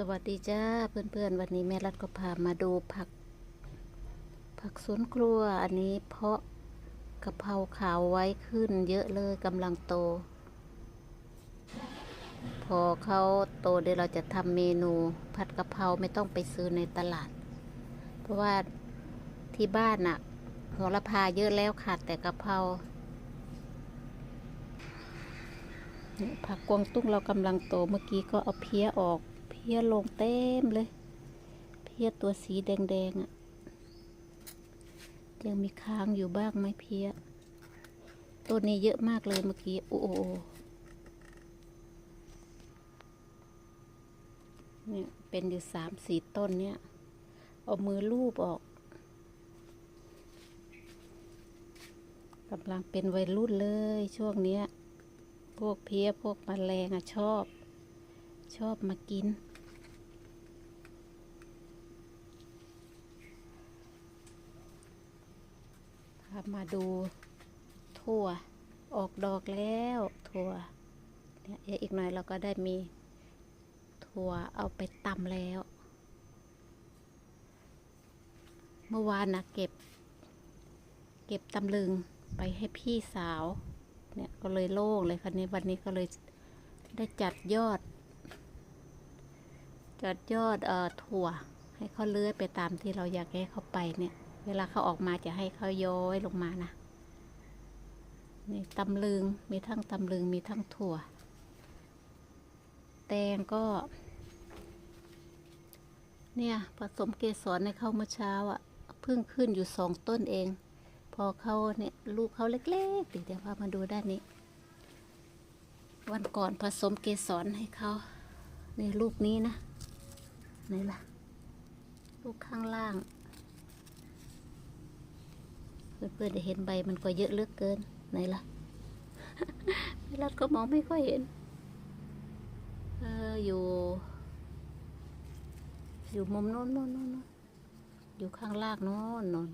สวัสดีจ้าเพื่อนๆ วันนี้แม่รัดก็พามาดูผัก ผักสวนครัวอันนี้เพาะกะเพราขาวไว้ขึ้นเยอะเลยกำลังโต พอเขาโตเดี๋ยวเราจะทำเมนูผัดกะเพราไม่ต้องไปซื้อในตลาด เพราะว่าที่บ้านน่ะโหระพาเยอะแล้วขาดแต่กะเพราผักกวางตุ้งเรากำลังโตเมื่อกี้ก็เอาเพี้ยออก พี้ยลงเต็มเลย เพี้ยตัวสีแดงๆอะ่ะ ยังมีค้างอยู่บ้างไหมเพี้ยต้นนี้เยอะมากเลยเมื่อกี้ โอ้โหเนี่ยเป็นอยู่สามสี่ต้นเนี่ย เอามือลูบออกกำลังเป็นวัยรุ่นเลยช่วงเนี้ย พวกเพี้ยพวกมแมลงอะชอบ ชอบมากิน มาดูถั่วออกดอกแล้วถั่วเนี่ยอีกหน่อยเราก็ได้มีถั่วเอาไปตำแล้ว เมื่อวานนะเก็บ เก็บตำลึงไปให้พี่สาว เนี่ยก็เลยโล่งเลยคันนี้วันนี้ก็เลยได้จัดยอด จัดยอดเอ่อถั่วให้เขาเลื้อยไปตามที่เราอยากให้เขาไปเนี่ย เวลาเขาออกมาจะให้เขาย้อยลงมานะนี่ตำลึงมีทั้งตำลึงมีทั้งถั่ว แตงก็ เนี่ยผสมเกสรในเข้าเมื่อเช้าอะ่ะเพิ่งขึ้นอยู่สองต้นเอง พอเขาเนี่ยลูกเขาเล็กๆเดี๋ยวพามาดูด้านนี้ วันก่อนผสมเกสรให้เขาในลูกนี้นะไหนล่ะ ลูกข้างล่าง เพื่อนๆได้เห็นใบมันก็เยอะเลือกเกินไหนล่ะเวลาก็มองไม่ค่อยเห็นเอออยู่ อยู่มุมโน้นโน้นโน้นโน้นอยู่ข้างล่างโน้นโน้น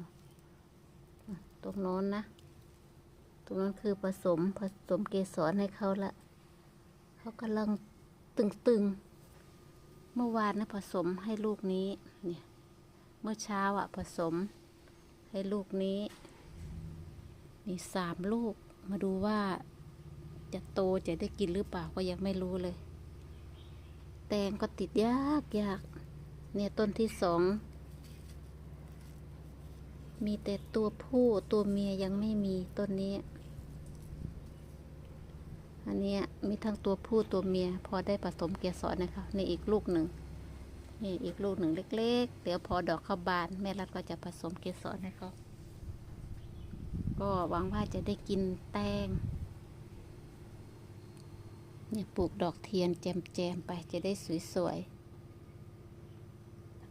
ตรงโน้นนะตรงนั้นคือผสมผสมเกสรให้เขาละเขากำลังตึงๆ เมื่อวานนะผสมให้ลูกนี้เนี่ยเมื่อเช้าอะผสมให้ลูกนี้ มีสามลูก มาดูว่าจะโตจะได้กินหรือเปล่าก็ยังไม่รู้เลย แตงก็ติดยากยากเนี่ยต้นที่สอง มีแต่ตัวผู้ตัวเมียยังไม่มีต้นนี้ อันนี้มีทั้งตัวผู้ตัวเมีย พอได้ผสมเกสรนะคะนี่อีกลูกหนึ่งนี่อีกลูกหนึ่งเล็ก ๆ เดี๋ยวพอดอกเข้าบาน แม่รัดก็จะผสมเกสรให้เขา ก็หวังว่าจะได้กินแตงเนี่ยปลูกดอกเทียนแจมๆไปจะได้สวย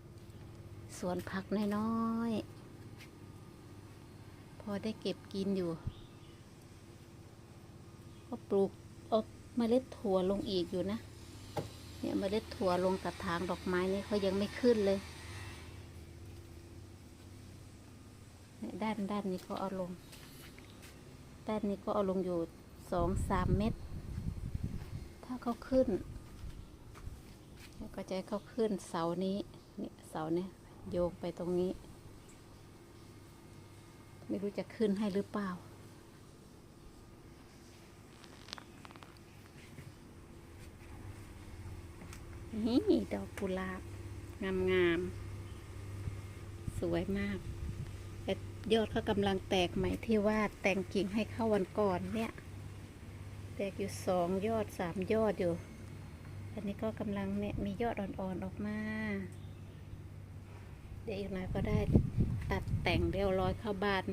ๆ สวนผักน้อยๆ พอได้เก็บกินอยู่ ก็ปลูกอาเมล็ดถั่วลงอีกอยู่นะ เนี่ยเมล็ดถั่วลงกระถางดอกไม้นี่เขายังไม่ขึ้นเลยเนี่ยด้านด้านนี้เขาเอาลง ด้นนี้ก็เอาลงอยู่สองสามเม็ด ถ้าเขาขึ้นก็จะให้เขาขึ้นเสานี้เนี่ยเสาเนี่ยโยงไปตรงนี้ ไม่รู้จะขึ้นให้หรือเปล่านี่ดอกกุหลาบ งามๆ สวยมาก ยอดเขากำลังแตกใหม่ที่ว่าแต่งกิ่งให้เข้าวันก่อนเนี่ย แตกอยู่สองยอดสามยอดอยู่ อันนี้ก็กำลังเนี่ยมียอดอ่อนๆออกมา เดี๋ยวอีกหน่อยก็ได้ตัดแต่งเรียวร้อยเข้าบาน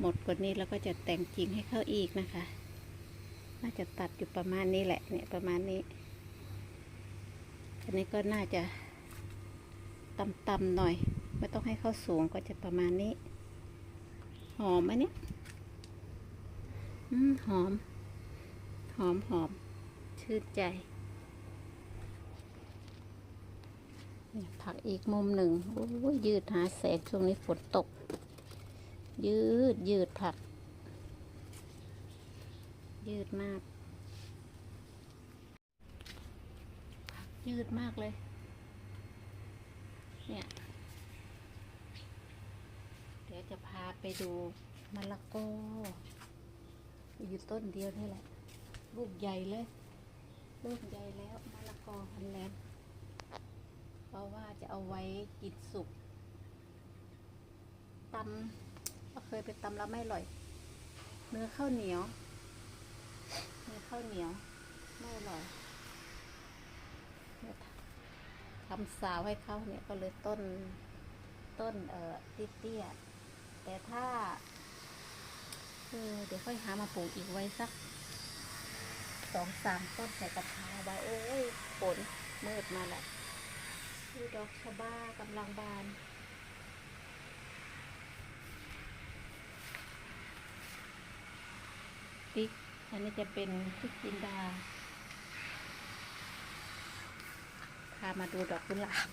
หมดกว่านี้แล้วก็จะแต่งกิ่งให้เข้าอีกนะคะ น่าจะตัดอยู่ประมาณนี้แหละเนี่ยประมาณนี้ อันนี้ก็น่าจะต่ำๆหน่อย ไม่ต้องให้เข้าสูงก็จะประมาณนี้ หอมไหมเนี่ยอืมหอม หอมหอม ชื่นใจเนี่ยผักอีกมุมหนึ่งโอ้ยยืดหาแสงช่วงนี้ฝนตก ยืดยืดผัก ยืดมาก ยืดมากเลย เดี๋ยวจะพา ไปดูมะละกออยู่ต้นเดียวนี่แหละ ลูกใหญ่เลย ลูกใหญ่แล้วมะละกอฮันแลนด์เพราะว่าจะเอาไว้กินสุกตำก็เคยไปตำแล้วไม่อร่อย เนื้อข้าวเหนียว เนื้อข้าวเหนียว ไม่อร่อยเนี่ยทำสาวให้เขาเนี่ยก็เลยต้นต้นเอ่อเตี้ยๆ แต่ถ้าเออเดี๋ยวค่อยหามาปลูกอีกไว้สักสองสามต้นใส่กระถางไว้โอ้ยฝนมืดมาแล้วดูดอกชะบ้ากำลังบานพริกอันนี้จะเป็นพริกจินดาพามาดูดอกกุหลาบ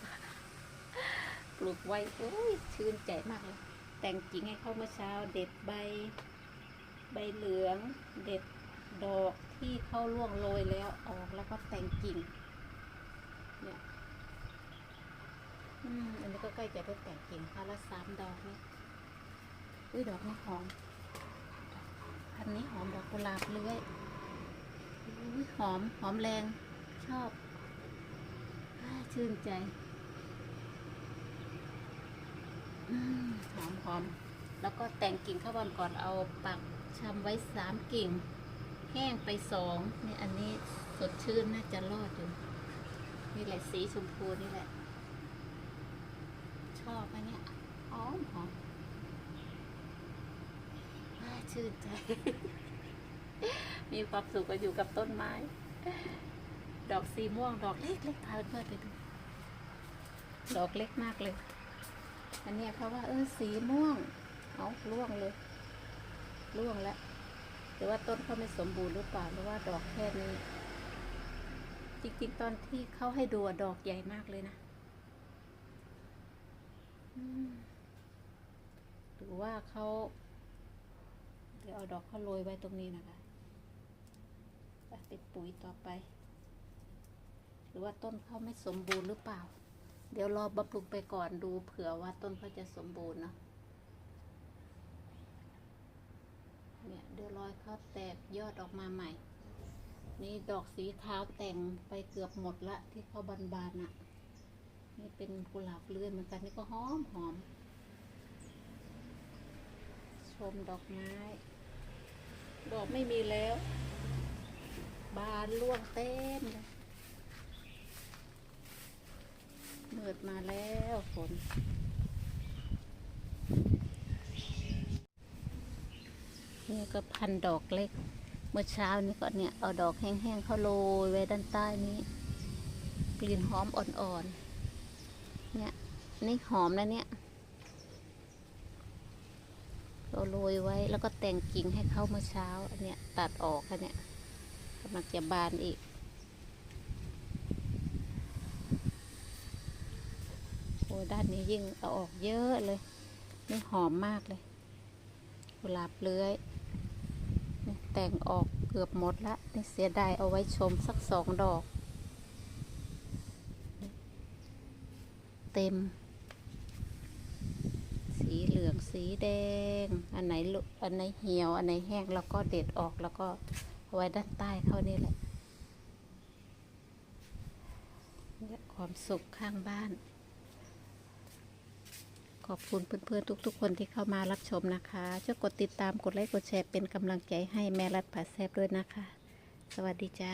ปลูกไว้โอ้ยชื่นใจมากเลย แต่งกิ่งให้เข้าเมื่อเช้า เด็ดใบ ใบเหลือง เด็ดดอกที่เข้าร่วงโรยแล้วออกแล้วก็แต่งกิ่ง เนี่ยอืมอันนี้ก็ใกล้จะได้แต่งกิ่งค่ะละสามดอกเนี่ยอุ้ยดอกนี้หอมพันนี้หอมดอกกุหลาบเลื้อยอุ๊ยหอมหอมแรงชอบอชื่นใจอม หอมหอมแล้วก็แต่งกิ่งข้าวันก่อนเอาปักชำไว้สามกิ่ง แห้งไปสองนี่อันนี้สดชื่นน่าจะรอดอยู่นี่แหละสีชมพูนี่แหละ ชอบอันเนี้ยหอมหอมชื่นใจ มีความสุขก็อยู่กับต้นไม้ ดอกสีม่วง ดอกเล็กๆพาเพื่อนไปดู ดอกเล็กมากเลย อันนี้เขาว่า เออสีม่วง เอาร่วงเลยร่วงแล้วหรือว่าต้นเขาไม่สมบูรณ์หรือเปล่าหรือว่าดอกแค่นี้ จริงๆ ตอนที่เขาให้ดูดอกใหญ่มากเลยนะหรือว่าเขาเดี๋ยวเอาดอกเขาโรยไว้ตรงนี้นะคะไปเป็นปุ๋ยต่อไป หรือว่าต้นเขาไม่สมบูรณ์หรือเปล่า เดี๋ยวรอบำรุงไปก่อนดูเผื่อว่าต้นเขาจะสมบูรณ์เนาะเนี่ยเดี๋ยวรอยเขาแตกยอดออกมาใหม่ นี่ดอกสีขาแต่งไปเกือบหมดละที่เขาบานๆน่ะ นี่เป็นกุหลาบเลื่อนเหมือนกันนี่ก็หอมหอม ชมดอกไม้ ดอกไม่มีแล้ว บานร่วงเต็มเลย มืดมาแล้วฝนนี่ก็พันดอกเล็ก เมื่อเช้านี้ก็เนี่ย เอาดอกแห้งๆเขาโรยไว้ด้านใต้นี้ กลิ่นหอมอ่อนๆ เนี่ย นี่หอมนะเนี่ย เราโรยไว้แล้วก็แต่งกิ่งให้เขาเมื่อเช้า อันเนี้ยตัดออกค่ะเนี่ยกำลังจะบานอีก โอ้ ด้านนี้ยิ่งเอาออกเยอะเลย นี่หอมมากเลยกุหลาบเลื้อยแต่งออกเกือบหมดละนี่เสียดายเอาไว้ชมสักสองดอก เต็ม สีเหลืองสีแดง อันไหนอันไหนเหี่ยว อันไหนแห้งแล้วก็เด็ดออกแล้วก็เอาไว้ด้านใต้เขานี่แหละความสุขข้างบ้าน ขอบคุณเพื่อนๆทุก ๆ คนที่เข้ามารับชมนะคะช่วยกดติดตามกดไลค์กดแชร์เป็นกำลังใจให้แม่รัดผาแซบด้วยนะคะ สวัสดีจ้า